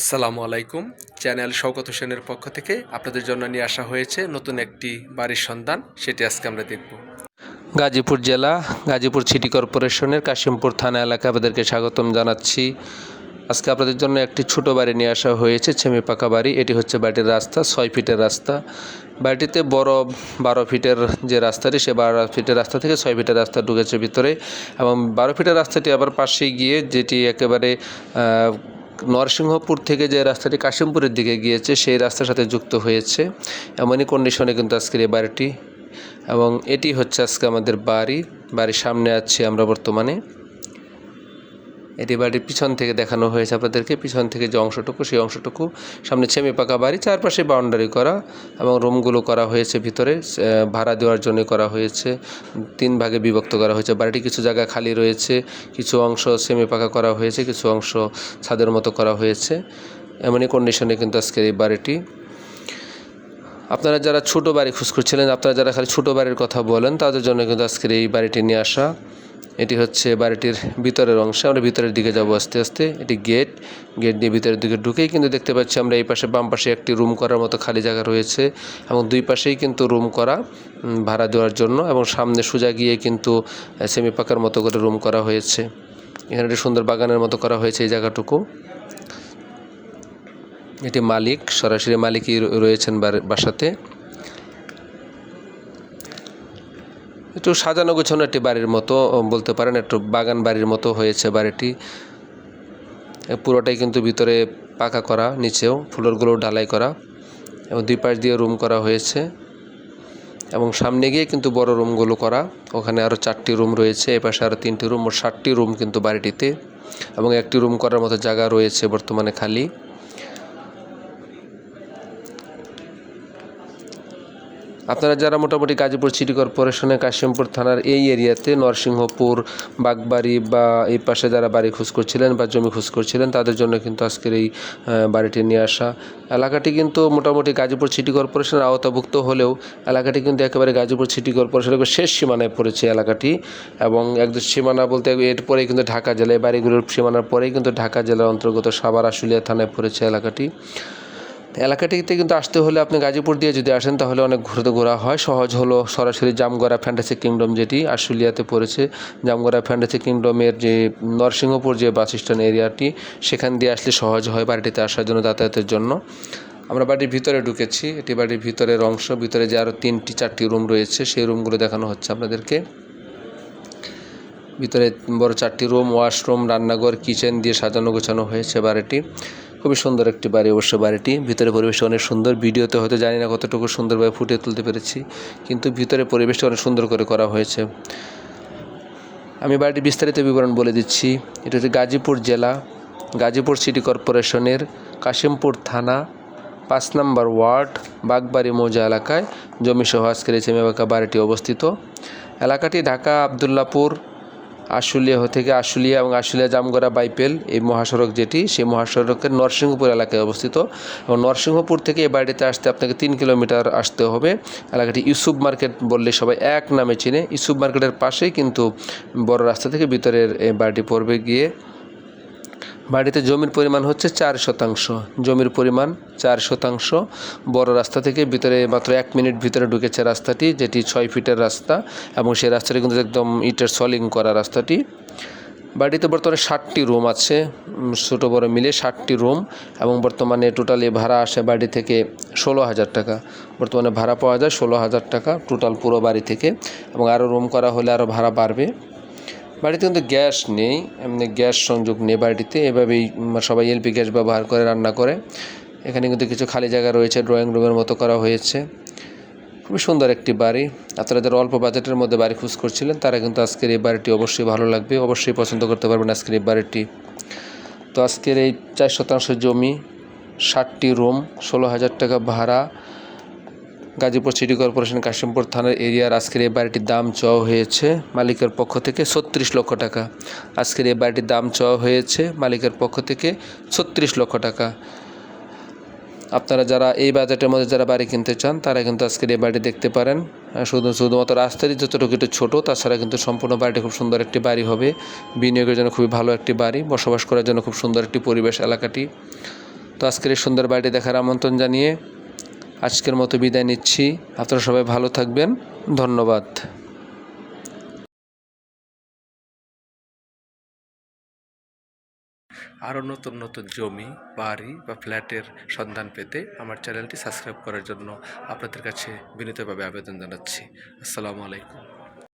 আসসালামু আলাইকুম। চ্যানেল শওকত হোসেনের পক্ষ থেকে আপনাদের জন্য নিয়ে আসা হয়েছে নতুন একটি বাড়ির সন্ধান। সেটি আজকে আমরা দেখব। গাজীপুর জেলা, গাজীপুর সিটি কর্পোরেশনের কাশিমপুর থানা এলাকা আপনাদেরকে স্বাগতম জানাচ্ছি। আজকে আপনাদের জন্য একটি ছোট বাড়ি নিয়ে আসা হয়েছে ছেমি পাকা বাড়ি। এটি হচ্ছে বাড়ির রাস্তা, ছয় ফিটের রাস্তা। বাড়িটিতে বড় বারো ফিটের যে রাস্তাটি, সে বারো ফিটের রাস্তা থেকে ছয় ফিটের রাস্তা ঢুকেছে ভিতরে এবং বারো ফিটের রাস্তাটি আবার পাশে গিয়ে যেটি একেবারে নরসিংহপুর থেকে যে রাস্তাটি কাশিমপুরের দিকে গিয়েছে, সেই রাস্তার সাথে যুক্ত হয়েছে। এমনই কন্ডিশনে কিন্তু আজকের এই বাড়িটি। এবং এটি হচ্ছে আজকে আমাদের বাড়ি। বাড়ির সামনে আছি আমরা বর্তমানে। এটি বাড়ির পিছন থেকে দেখানো হয়েছে আপনাদেরকে, পিছন থেকে যে অংশটুকু, সেই অংশটুকু সামনে ছেমি পাকা বাড়ি, চারপাশে বাউন্ডারি করা এবং রুমগুলো করা হয়েছে ভিতরে ভাড়া দেওয়ার জন্য করা হয়েছে, তিন ভাগে বিভক্ত করা হয়েছে। বাড়িটি কিছু জায়গা খালি রয়েছে, কিছু অংশ সেমি পাকা করা হয়েছে, কিছু অংশ ছাদের মতো করা হয়েছে, এমনই কন্ডিশনে কিন্তু আজকের এই বাড়িটি। আপনারা যারা ছোট বাড়ি খোঁজ করছিলেন, আপনারা যারা খালি ছোটো বাড়ির কথা বলেন, তাদের জন্য কিন্তু আজকের এই বাড়িটি নিয়ে আসা। এটি হচ্ছে বাড়িটির ভিতরের অংশ। আমরা ভিতরের দিকে যাব আস্তে আস্তে। এটি গেট। গেট দিয়ে ভিতরের দিকে ঢুকেই কিন্তু দেখতে পাচ্ছি আমরা এই পাশে বাম পাশে একটি রুম করার মতো খালি জায়গা রয়েছে এবং দুই পাশেই কিন্তু রুম করা ভাড়া দেওয়ার জন্য এবং সামনে সোজা গিয়ে কিন্তু সেমি পাকার মতো করে রুম করা হয়েছে। এখানে একটি সুন্দর বাগানের মতো করা হয়েছে এই জায়গাটুকু। এটি মালিক, সরাসরি মালিকই রয়েছেন বাসাতে। একটু সাজানো গোছানো একটি বাড়ির মতো বলতে পারেন, একটু বাগান বাড়ির মতো হয়েছে বাড়িটি। পুরোটাই কিন্তু ভিতরে পাকা করা, নিচেও ফ্লোরগুলো ঢালাই করা এবং দুই পাশ দিয়ে রুম করা হয়েছে এবং সামনে গিয়ে কিন্তু বড় রুমগুলো করা। ওখানে আরও চারটি রুম রয়েছে, এ পাশে আরও তিনটি রুম ও ষাটটি রুম কিন্তু বাড়িটিতে এবং একটি রুম করার মতো জায়গা রয়েছে বর্তমানে খালি। আপনারা যারা মোটামুটি গাজীপুর সিটি কর্পোরেশনে কাশিমপুর থানার এই এরিয়াতে নরসিংহপুর, বাগবাড়ি বা এই পাশে যারা বাড়ি খোঁজ করছিলেন বা জমি খোঁজ করছিলেন, তাদের জন্য কিন্তু আজকের এই বাড়িটি নিয়ে আসা। এলাকাটি কিন্তু মোটামুটি গাজীপুর সিটি কর্পোরেশনের আওতাভুক্ত হলেও এলাকাটি কিন্তু একেবারে গাজীপুর সিটি কর্পোরেশনের শেষ সীমানায় পড়েছে এলাকাটি এবং একদম সীমানা বলতে এরপরেই কিন্তু ঢাকা জেলায় বাড়িগুলোর সীমানার পরেই কিন্তু ঢাকা জেলার অন্তর্গত সাভার আশুলিয়া থানায় পড়েছে এলাকাটি। এলাকাটিতে কিন্তু আসতে হলে আপনি গাজীপুর দিয়ে যদি আসেন, তাহলে অনেক ঘুরতে ঘোরা হয়। সহজ হলো সরাসরি জামগড়া ফ্যান্টাসি কিংডম যেটি আশুলিয়াতে পড়েছে। জামগড়া ফ্যান্টাসি কিংডমের যে নরসিংহপুর যে বাস স্ট্যান্ড এরিয়াটি, সেখান দিয়ে আসলে সহজ হয় বাড়িটিতে আসার জন্য যাতায়াতের জন্য। আমরা বাড়ির ভিতরে ঢুকেছি। এটি বাড়ির ভিতরের অংশ। ভিতরে যে আরও তিনটি, চারটি রুম রয়েছে, সেই রুমগুলো দেখানো হচ্ছে আপনাদেরকে। ভিতরে বড় চারটি রুম, ওয়াশরুম, রান্নাঘর, কিচেন দিয়ে সাজানো গোছানো হয়েছে বাড়িটি। খুবই সুন্দর একটি বাড়ি, অবশ্য বাড়িটি। ভিতরে পরিবেশটা অনেক সুন্দর। ভিডিওতে হয়তো জানি না কতটুকু সুন্দরভাবে ফুটিয়ে তুলতে পেরেছি, কিন্তু ভিতরে পরিবেশটা অনেক সুন্দর করে করা হয়েছে। আমি বাড়িটি বিস্তারিত বিবরণ বলে দিচ্ছি। এটা হচ্ছে গাজীপুর জেলা, গাজীপুর সিটি কর্পোরেশনের কাশিমপুর থানা, পাঁচ নম্বর ওয়ার্ড, বাগবাড়ি মৌজা এলাকায়। জমিসহ আজকের এই বাড়িটি অবস্থিত। এলাকাটি ঢাকা আবদুল্লাপুর আশুলিয়া থেকে আশুলিয়া এবং আশুলিয়া জামগড়া বাইপেল, এই মহাসড়ক যেটি, সেই মহাসড়কের নরসিংহপুর এলাকায় অবস্থিত। এবং নরসিংহপুর থেকে এই বাড়িতে আসতে আপনাকে তিন কিলোমিটার আসতে হবে। এলাকাটি ইউসুফ মার্কেট বললে সবাই এক নামে চিনে। ইউসুফ মার্কেটের পাশেই কিন্তু বড় রাস্তা থেকে ভিতরের এই বাড়িটি পড়বে গিয়ে বাড়িতে জমির পরিমাণ হচ্ছে চার শতাংশ। জমির পরিমাণ চার শতাংশ। বড় রাস্তা থেকে ভিতরে মাত্র এক মিনিট ভিতরে ঢুকেছে রাস্তাটি, যেটি ছয় ফিটের রাস্তা এবং সেই রাস্তাটি কিন্তু একদম ইটের সলিং করা রাস্তাটি। বাড়িতে বর্তমানে ষাটটি রুম আছে ছোটো বড় মিলে ষাটটি রুম এবং বর্তমানে টোটালি ভাড়া আসে বাড়ি থেকে ষোলো হাজার টাকা। বর্তমানে ভাড়া পাওয়া যায় ষোলো হাজার টাকা টোটাল পুরো বাড়ি থেকে এবং আরও রুম করা হলে আরও ভাড়া বাড়বে। বাড়িতে কিন্তু গ্যাস নেই, এমনি গ্যাস সংযোগ নেই বাড়িতে, এভাবেই সবাই এলপি গ্যাস ব্যবহার করে, রান্না করে। এখানে কিন্তু কিছু খালি জায়গা রয়েছে ড্রয়িং রুমের মতো করা হয়েছে। খুবই সুন্দর একটি বাড়ি। আপনারা যারা অল্প বাজেটের মধ্যে বাড়ি খুঁজ করছিলেন, তারা কিন্তু আজকের এই বাড়িটি অবশ্যই ভালো লাগবে। অবশ্যই পছন্দ করতে পারবেন আজকের এই বাড়িটি। তো আজকের এই চার শতাংশ জমি, ষাটটি রুম ষোলো হাজার টাকা ভাড়া। গাজীপুর সিটি কর্পোরেশন কাশিমপুর থানার এরিয়ার আজকের এই বাড়িটির দাম চাওয়া হয়েছে মালিকের পক্ষ থেকে ছত্রিশ লক্ষ টাকা। আজকের এই বাড়িটির দাম চাওয়া হয়েছে মালিকের পক্ষ থেকে ছত্রিশ লক্ষ টাকা। আপনারা যারা এই বাজেটের মধ্যে যারা বাড়ি কিনতে চান, তারা কিন্তু আজকের এই বাড়ি দেখতে পারেন। শুধু শুধুমাত্র রাস্তারই যতটুকু একটু ছোটো, তাছাড়া কিন্তু সম্পূর্ণ বাড়িটি খুব সুন্দর একটি বাড়ি হবে। বিনিয়োগের জন্য খুবই ভালো একটি বাড়ি, বসবাস করার জন্য খুব সুন্দর একটি পরিবেশ এলাকাটি। তো আজকের এই সুন্দর বাড়িটি দেখার আমন্ত্রণ জানিয়ে আজকের মতো বিদায় নিচ্ছি। আপনারা সবাই ভালো থাকবেন। ধন্যবাদ। আরও নতুন নতুন জমি, বাড়ি বা ফ্ল্যাটের সন্ধান পেতে আমার চ্যানেলটি সাবস্ক্রাইব করার জন্য আপনাদের কাছে বিনীতভাবে আবেদন জানাচ্ছি। আসসালামু আলাইকুম।